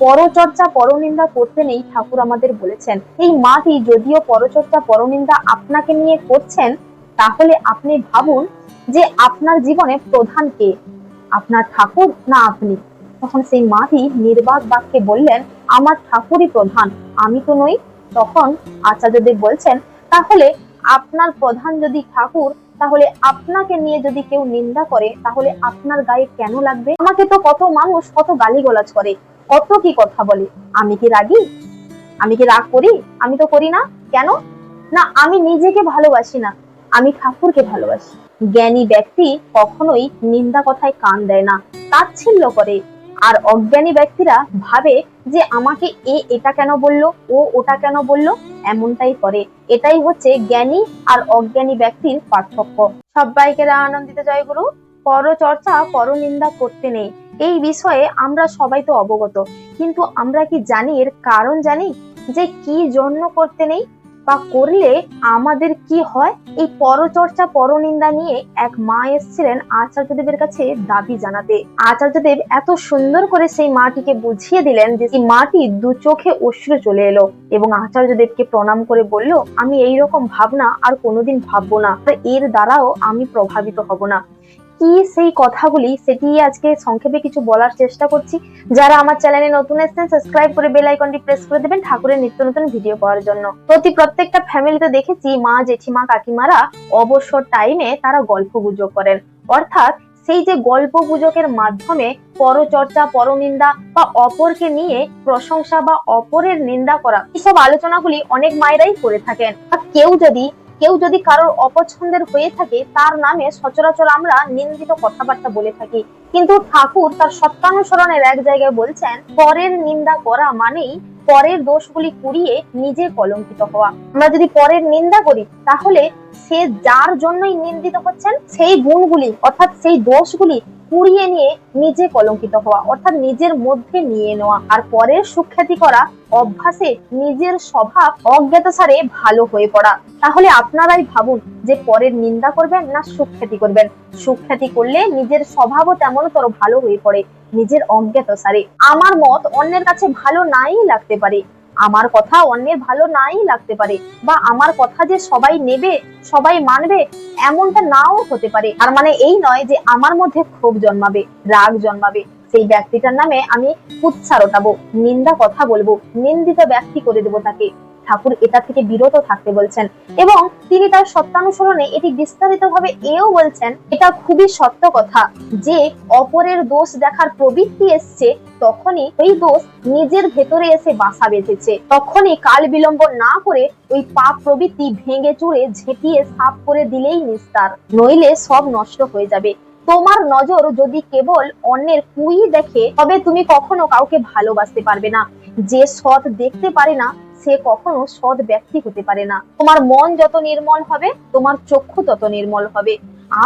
পরচর্চা, পরনিন্দা করতে নেই ঠাকুর আমাদের বলেছেন। এই মাটি যদিও পরচর্চা, পরনিন্দা আপনাকে নিয়ে করছেন, তাহলে আপনি ভাবুন যে আপনার জীবনে প্রধান কে? আপনার ঠাকুর না আপনি? তখন সেই মাটি নির্বাক বাক্যে বললেন, আমার ঠাকুরই প্রধান, আমি তো নই। তখন আচার্যদেব বলছেন, তাহলে আপনার প্রধান যদি ঠাকুর, তাহলে আপনাকে নিয়ে যদি কেউ নিন্দা করে, তাহলে আপনার গায়ে কেন লাগবে? আমাকে তো কত মানুষ কত গালিগালাজ করে। কত কি কথা বলে? আমি কি রাগি? আমি কি রাগ করি? আমি তো করি না। কেন? না, আমি নিজেকে ভালোবাসি না। আমি ঠাকুরকে ভালোবাসি। জ্ঞানী ব্যক্তি কখনোই নিন্দা কথায় কান দেয় না। তাচ্ছিল্য করে। আর অজ্ঞানী ব্যক্তিরা ভাবে যে আমাকে এ এটা কেন বলল, ও ওটা কেন বলল, এমনটাই করে। এটাই হচ্ছে জ্ঞানী আর অজ্ঞানী ব্যক্তির পার্থক্য। সবাইকে আনন্দিত। জয়গুরু পরচর্চা, পরনিন্দা করতে নেই। এই বিষয়ে আমরা সবাই তো অবগত। কিন্তু আমরা কি জানি এর কারণ জানি? যে কি জন্য করতে নেই? বা করলে আমাদের কি হয়? এই পরচর্চা, পরনিন্দা নিয়ে এক মা এসেছিলেন আচার্যদেবের কাছে দাবি জানাতে। আচার্যদেব এত সুন্দর করে সেই মাটিকে বুঝিয়ে দিলেন যে মাটি দু চোখে অশ্রু চলে এলো এবং আচার্যদেবকে প্রণাম করে বলল, আমি এই রকম ভাবনা আর কোনোদিন ভাববো না। এর দ্বারাও আমি প্রভাবিত হব না। কি সেই কথাগুলি সেটি আজকে সংক্ষেপে কিছু বলার চেষ্টা করছি। যারা আমার চ্যানেলে নতুন এসেছেন সাবস্ক্রাইব করে বেল আইকনটি প্রেস করে দেবেন ঠাকুরের নিত্য নতুন ভিডিও পাওয়ার জন্য। প্রতি প্রত্যেকটা ফ্যামিলিতে দেখেছি মা, জেঠিমা, কাকিমারা অবসর টাইমে তারা গল্প গুজব করেন। অর্থাৎ সেই যে গল্প গুজবের মাধ্যমে পরচর্চা, পরনিন্দা বা অপরকে নিয়ে প্রশংসা বা অপরের নিন্দা করা, এসব আলোচনাগুলি অনেক মায়েরাই করে থাকেন। আর কেউ যদি কেউ যদি কারোর অপছন্দের হয়ে থাকে, তার নামে সচরাচর আমরা নিন্দিত কথাবার্তা বলে থাকি। কিন্তু ঠাকুর তার সত্যানুসরণের এক জায়গায় বলছেন, পরের নিন্দা করা মানেই পরের দোষগুলি কুড়িয়ে নিজে কলঙ্কিত হওয়া। আমরা যদি পরের নিন্দা করি, তাহলে সে যার জন্যই নিন্দিত হচ্ছেন, সেই গুণগুলি, অর্থাৎ সেই দোষগুলি কুড়িয়ে নিয়ে নিজে কলঙ্কিত হওয়া, অর্থাৎ নিজের মধ্যে নিয়ে নেওয়া আর পরের সুখ্যাতি করা অভ্যাসে নিজের স্বভাব অজ্ঞাতসারে ভালো হয়ে পড়া। তাহলে আপনারাই ভাবুন যে পরের নিন্দা করবেন না সুখ্যাতি করবেন। সুখ্যাতি করলে নিজের স্বভাবও তেমন তেমনতর ভালো হয়ে পড়ে, নিজের অজ্ঞাতসারে আমার মত অন্যের কাছে ভালো নাই লাগতে পারে। আমার কথা অন্যের ভালো নাই লাগতে পারে, বা আমার কথা যে সবাই নেবে, সবাই মানবে, এমনটা নাও হতে পারে। আর মানে এই নয় যে আমার মধ্যে ক্ষোভ জন্মাবে, রাগ জন্মাবে। সেই ব্যক্তিটার নামে আমি কুৎসা রটাবো নিন্দা কথা বলব, নিন্দিত ব্যক্তি করে দেবো তাকে। ঠাকুর এটা থেকে বিরত থাকতে বলছেন। এবং তিনি তার সত্যানুসরণে এটি বিস্তারিত ভাবে এও বলছেন এটা খুবই সত্য কথা যে অপরের দোষ দেখার প্রবৃত্তি এসছে তখনই ওই দোষ নিজের ভেতরে এসে বাসা বেঁধেছে। তখনই কাল বিলম্ব না করে ওই পাপ প্রবৃত্তি ভেঙে চুরে ঝেঁটিয়ে সাফ করে দিলেই নিস্তার। নইলে সব নষ্ট হয়ে যাবে। তোমার নজর যদি কেবল অন্যের কুই দেখে তবে তুমি কখনো কাউকে ভালোবাসতে পারবে না। যে সৎ দেখতে পারে না সে কখনো সৎ ব্যক্তি হতে পারে না। তোমার মন যত নির্মল হবে, তোমার চক্ষু তত নির্মল হবে।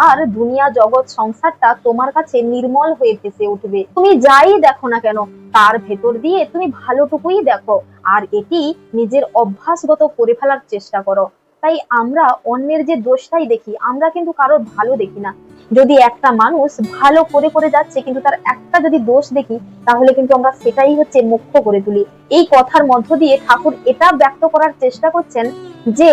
আর দুনিয়া জগৎ সংসারটা তোমার কাছে নির্মল হয়ে ভেসে উঠবে। তুমি যাই দেখো না কেন, তার ভেতর দিয়ে তুমি ভালোটুকুই দেখো। আর এটি নিজের অভ্যাসগত করে ফেলার চেষ্টা করো। তাই আমরা অন্যের যে দোষটাই দেখি, আমরা কিন্তু কারোর ভালো দেখি না। যদি একটা মানুষ ভালো করে করে যাচ্ছে, কিন্তু তার একটা যদি দোষ দেখি, তাহলে কিন্তু আমরা সেটাই হচ্ছে মুখ্য করে তুলি। এই কথার মধ্য দিয়ে ঠাকুর এটা ব্যক্ত করার চেষ্টা করছেন যে,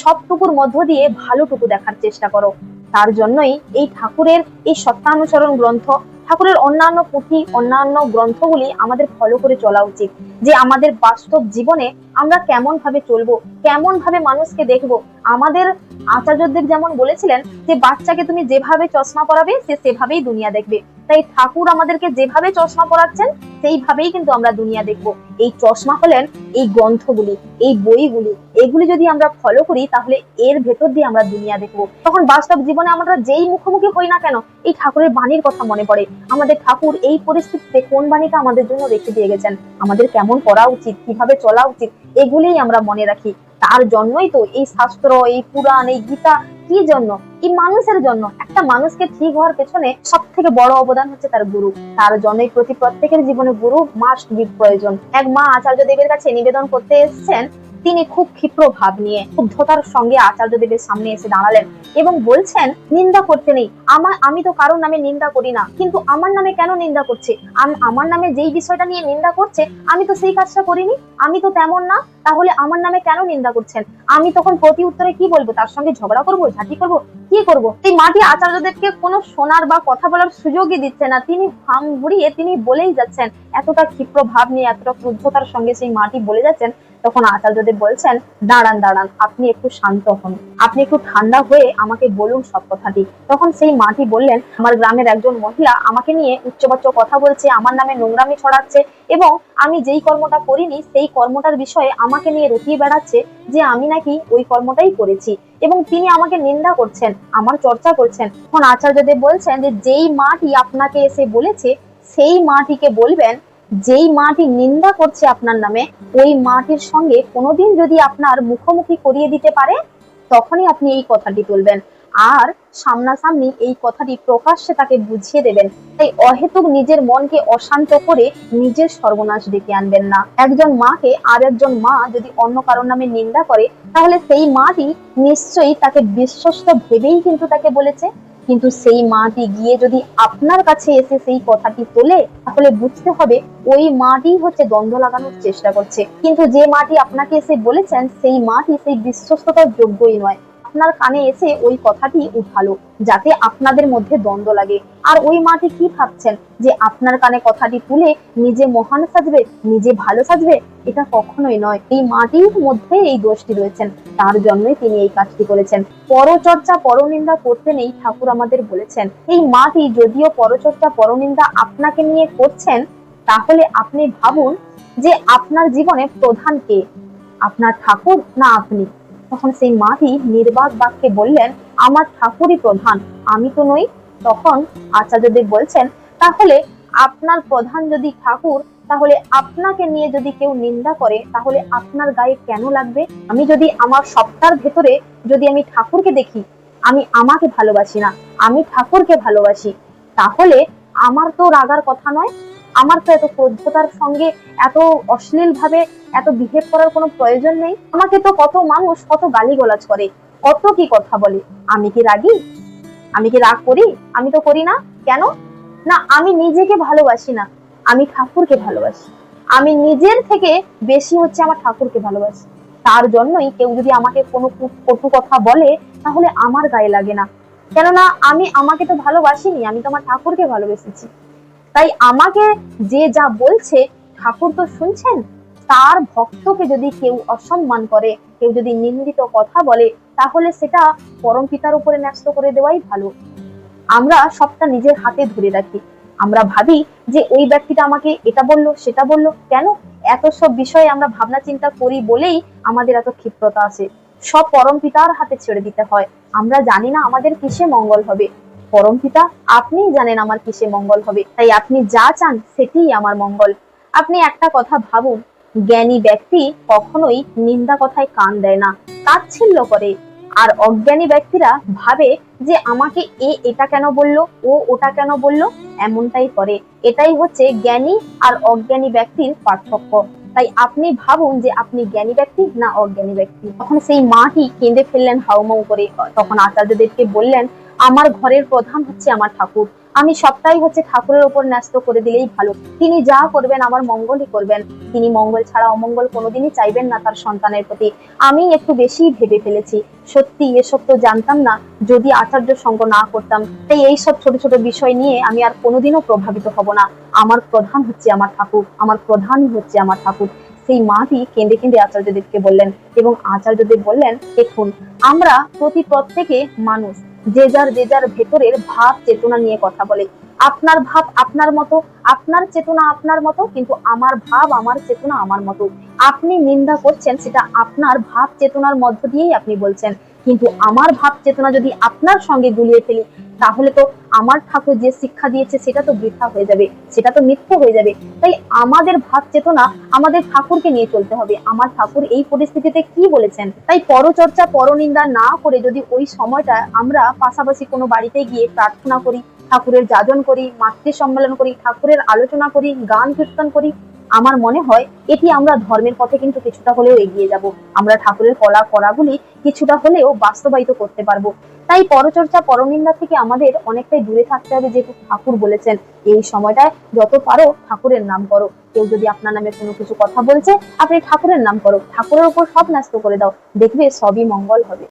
সবটুকুর মধ্য দিয়ে ভালোটুকু দেখার চেষ্টা করো। তার জন্যই এই ঠাকুরের এই সত্যানুসরণ গ্রন্থ ঠাকুরের অন্যান্য পুঁথি, অন্যান্য গ্রন্থগুলি আমাদের ফলো করে চলা উচিত। যে আমাদের বাস্তব জীবনে আমরা কেমন ভাবে চলবো কেমন ভাবে মানুষকে দেখব। আমাদের আচার্যদেব যেমন বলেছিলেন যে, বাচ্চাকে তুমি যেভাবে চশমা পরাবে, সে সেভাবেই দুনিয়া দেখবে। তাই ঠাকুর আমাদেরকে যেভাবে চশমা পড়াচ্ছেন সেইভাবেই কিন্তু আমরা দুনিয়া দেখব। এই চশমা হলেন এই গ্রন্থগুলি, এই বইগুলি। এগুলি যদি আমরা ফলো করি, তাহলে এর ভেতর দিয়ে আমরা দুনিয়া দেখব। তখন বাস্তব জীবনে আমরা যেই মুখোমুখি হই না কেন, এই ঠাকুরের বাণীর কথা মনে পড়ে। আমাদের ঠাকুর এই পরিস্থিতিতে কোন বাণীটা আমাদের জন্য রেখে দিয়ে গেছেন? আমাদের কেমন করা উচিত? কীভাবে চলা উচিত? এগুলিই আমরা মনে রাখি। তার জন্যই তো এই শাস্ত্র, এই পুরাণ, এই গীতা কি জন্য? কি মানুষের জন্য? একটা মানুষকে ঠিক হওয়ার পেছনে সব থেকে বড় অবদান হচ্ছে তার গুরু। তার জন্যই প্রতি প্রত্যেকের জীবনে গুরু মাস্ট বি প্রয়োজন। এক মা আচার্য দেবের কাছে নিবেদন করতে এসেছেন তিনি খুব ক্ষিপ্র ভাব নিয়ে ক্ষুব্ধতার সঙ্গে আচার্য দেবের সামনে এসে দাঁড়ালেন এবং বলছেন, নিন্দা করতে নেই। আমার, আমি তো কারোর নামে নিন্দা করি না। কিন্তু আমার নামে কেন নিন্দা করছে? আম- আমার নামে যেই বিষয়টা নিয়ে নিন্দা করছে, আমি তো সেই কাজটা করিনি। আমি তো তেমন না। তাহলে আমার নামে কেন নিন্দা করছেন? আমি তখন প্রতি উত্তরে কি বলব? তার সঙ্গে ঝগড়া করব? ঝাঁটি করব? কি করব? এই মাটি আচার্যদেবকে কোনো শোনার বা কথা বলার সুযোগই দিচ্ছে না। তিনি ফাম ঘুরিয়ে তিনি বলেই যাচ্ছেন, এতটা ক্ষিপ্র ভাব নিয়ে, এতটা ক্রুদ্ধতার সঙ্গে সেই মাটি বলে যাচ্ছেন। তখন আচার্যদেব বলছেন, দাঁড়ান দাঁড়ান, আপনি একটু শান্ত হন। আপনি একটু ঠান্ডা হয়ে আমাকে বলুন সব কথাটি। তখন সেই মাটি বললেন, আমার গ্রামের একজন মহিলা আমাকে নিয়ে উচ্চবাচ্য কথা বলছে, আমার নামে নোংরামি ছড়াচ্ছে এবং আমি যেই কর্মটা করিনি, সেই কর্মটার বিষয়ে আমাকে নিয়ে রটিয়ে বেড়াচ্ছে যে আমি নাকি ওই কর্মটাই করেছি এবং তিনি আমাকে নিন্দা করছেন, আমার চর্চা করছেন। তখন আচার্যদেব বলছেন যে, যেই মাটি আপনাকে এসে বলেছে, সেই মাটিকে বলবেন যেই মাটি নিন্দা করছে আপনার নামে, ওই মাটির সঙ্গে কোনোদিন যদি আপনার মুখোমুখি করিয়ে দিতে পারে, তখনই আপনি এই কথাটি তুলবেন। আর সামনাসামনি এই কথাটি প্রকাশ্যে তাকে বুঝিয়ে দেবেন। তাই অহেতুক নিজের মনকে অশান্ত করে নিজের সর্বনাশ ডেকে আনবেন না। একজন মাকে আর একজন মা যদি অন্য কারোর নামে নিন্দা করে, তাহলে সেই মাটি নিশ্চয়ই তাকে বিশ্বস্ত ভেবেই কিন্তু তাকে বলেছে। কিন্তু সেই মাটি গিয়ে যদি আপনার কাছে এসে সেই কথাটি তোলে, তাহলে বুঝতে হবে ওই মাটি হচ্ছে দ্বন্দ্ব লাগানোর চেষ্টা করছে। কিন্তু যে মাটি আপনাকে এসে বলেছেন, সেই মাটি সেই বিশ্বস্ততার যোগ্যই নয়। আপনার কানে এসে ওই কথাটি উঠালো, যাতে আপনাদের মধ্যে দ্বন্দ্ব লাগে। আর ওই মাটি কি ভাবছেন? যে আপনার কানে কথাটি তুলে নিজে মহান সাজবে, নিজে ভালো সাজবে, এটা কখনোই নয়। এই মাটির মধ্যে এই দোষটি রয়েছেন। তার জন্যই তিনি এই কাজটি করেছেন। পরচর্চা, পরনিন্দা করতে নেই ঠাকুর আমাদের বলেছেন। এই মাটি যদিও পরচর্চা, পরনিন্দা আপনাকে নিয়ে করছেন, তাহলে আপনি ভাবুন যে আপনার জীবনে প্রধান কে? আপনার ঠাকুর না আপনি? তখন সেই মাটি নির্বাক বাক্যে বললেন, আমার ঠাকুরই প্রধান, আমি তো নই। তখন আচার্যদেব বলছেন, তাহলে আপনার প্রধান যদি ঠাকুর, তাহলে আপনাকে নিয়ে যদি কেউ নিন্দা করে, তাহলে আপনার গায়ে কেন লাগবে? আমি যদি আমার সপ্তাহের ভেতরে যদি আমি ঠাকুরকে দেখি, আমি আমাকে ভালোবাসি না, আমি ঠাকুরকে ভালোবাসি, তাহলে আমার তো রাগার কথা নয়? আমার তো এত ক্রোধতার সঙ্গে এত অশ্লীল ভাবে এত বিহেভ করার কোনো প্রয়োজন নেই। আমাকে তো কত মানুষ কত গালিগালাজ করে, কত কি কথা বলে। আমি কি রাগি? আমি কি রাগ করি? আমি তো করি না। কেন? না, আমি নিজেকে ভালোবাসি না। আমি ঠাকুরকে ভালোবাসি। আমি নিজের থেকে বেশি হচ্ছে আমার ঠাকুরকে ভালোবাসি। তার জন্যই কেউ যদি আমাকে কোনো কটু কথা বলে, তাহলে আমার গায়ে লাগে না। কেননা আমি আমাকে তো ভালোবাসিনি, আমি তো আমার ঠাকুরকে ভালোবেসেছি। তাই আমাকে যে যা বলছে, ঠাকুর তো শুনছেন? তার ভক্তকে যদি কেউ অসম্মান করে, কেউ যদি নিন্দিত কথা বলে, তাহলে সেটা পরম পিতার উপরে ন্যস্ত করে দেওয়াই ভালো। আমরা সবটা নিজের হাতে ধরে রাখি। আমরা ভাবি যে ওই ব্যক্তিটা আমাকে এটা বলল, সেটা বলল, কেন? এত সব বিষয়ে আমরা ভাবনা চিন্তা করি বলেই আমাদের এত ক্ষিপ্রতা আছে। সব পরম পিতার হাতে ছেড়ে দিতে হয়। আমরা জানি না আমাদের কিসে মঙ্গল হবে। পরম পিতা আপনিই জানেন আমার কিসে মঙ্গল হবে। তাই আপনি যা চান সেটিই আমার মঙ্গল। আপনি একটা কথা ভাবুন, জ্ঞানী ব্যক্তি কখনোই নিন্দা কথায় কান দেয় না, তাচ্ছিল্য করে। আর অজ্ঞানী ব্যক্তিরা ভাবে যে আমাকে এ এটা কেন বলল, ও ওটা কেন বলল, এমনটাই করে। এটাই হচ্ছে জ্ঞানী আর অজ্ঞানী ব্যক্তির পার্থক্য। তাই আপনি ভাবুন যে আপনি জ্ঞানী ব্যক্তি না অজ্ঞানী ব্যক্তি। তখন সেই মাটি কেঁদে ফেললেন হাউমাউ করে। তখন আচার্যদেরকে বললেন আমার ঘরের প্রধান হচ্ছে আমার ঠাকুর। আমি সবটাই হচ্ছে ঠাকুরের ওপর ন্যস্ত করে দিলেই ভালো। তিনি যা করবেন আমার মঙ্গলই করবেন। তিনি মঙ্গল ছাড়া অমঙ্গল কোনোদিনই চাইবেন না তার সন্তানের প্রতি। আমি একটু বেশি ভেবে ফেলেছি। সত্যি এসব তো জানতাম না, যদি আচার্য সঙ্গ না করতাম। তাই এই সব ছোট ছোট বিষয় নিয়ে আমি আর কোনোদিনও প্রভাবিত হব না। আমার প্রধান হচ্ছে আমার ঠাকুর। আমার প্রধানই হচ্ছে আমার ঠাকুর। সেই মাটি কেঁদে কেঁদে আচার্যদেবকে বললেন এবং আচার্যদেব বললেন, দেখুন, আমরা প্রতি প্রত্যেকে মানুষ। যে যার যে যার ভেতরের ভাব, চেতনা নিয়ে কথা বলে। আপনার ভাব আপনার মতো, আপনার চেতনা আপনার মতো, কিন্তু আমার ভাব আমার চেতনা আমার মতো। আপনি নিন্দা করছেন, সেটা আপনার ভাব, চেতনার মধ্য দিয়েই আপনি বলছেন। কিন্তু আমার ভাব চেতনা যদি আপনার সঙ্গে গুলিয়ে ফেলি, তাহলে তো আমার ঠাকুর যে শিক্ষা দিয়েছে সেটা তো বৃথা হয়ে যাবে, সেটা তো মিথ্যে হয়ে যাবে। তাই আমাদের ভাব চেতনা আমাদের ঠাকুরকে নিয়ে চলতে হবে। আমার ঠাকুর এই পরিস্থিতিতে কি বলেছেন? তাই পরচর্চা, পরনিন্দা না করে যদি ওই সময়টা আমরা পাশাপাশি কোনো বাড়িতে গিয়ে প্রার্থনা করি ঠাকুরের যাজন করি, মাতৃ সম্মেলন করি, ঠাকুরের আলোচনা করি, গান কীর্তন করি, আমার মনে হয় এটি আমরা ধর্মের পথে কিন্তু কিছুটা হলেও এগিয়ে যাব। আমরা ঠাকুরের কলা করাগুলি কিছুটা হলেও বাস্তবায়িত করতে পারব। তাই পরচর্চা, পরনিন্দা থেকে আমাদের অনেকটাই দূরে থাকতে হবে, যেহেতু ঠাকুর বলেছেন, এই সময়টায় যত পারো ঠাকুরের নাম করো। কেউ যদি আপনার নামে কোনো কিছু কথা বলছে, আপনি ঠাকুরের নাম করো। ঠাকুরের উপর সব ন্যস্ত করে দাও। দেখবে সবই মঙ্গল হবে।